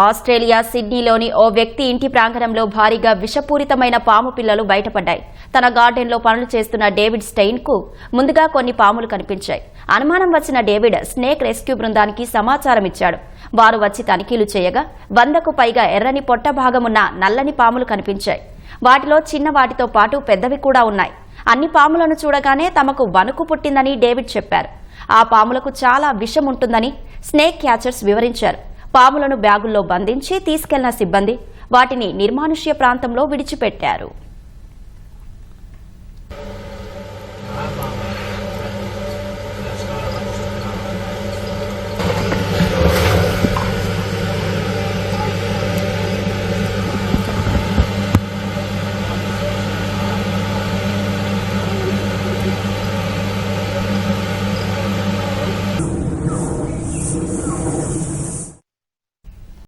Australia సిడ్నీలోని ఓ వ్యక్తి ఇంటి ప్రాంగణంలో భారీగా విషపూరితమైన పాము పిల్లలు బయటపడ్డాయి. తన గార్డెన్లో పనులు చేస్తున్న డేవిడ్ స్టెయిన్కు ముందుగా కొన్ని పాములు కనిపించాయి. అనుమానం వచ్చిన డేవిడ్ స్నేక్ రెస్క్యూ బృందానికి సమాచారం ఇచ్చాడు. వారు వచ్చి తనిఖీలు చేయగా వందకు పైగా ఎర్రని పొట్ట భాగమున్న నల్లని పాములు కనిపించాయి. వాటిలో చిన్న వాటితో పాటు పెద్దవి కూడా ఉన్నాయి. అన్ని పాములను చూడగానే తమకు వణుకు పుట్టిందని డేవిడ్ చెప్పారు. ఆ పాములకు చాలా విషం ఉంటుందని స్నేక్ క్యాచర్స్ వివరించారు. పాములను బ్యాగుల్లో బంధించి తీసుకెళ్ళిన సిబ్బంది వాటిని నిర్మానుష్య ప్రాంతంలో విడిచిపెట్టారు.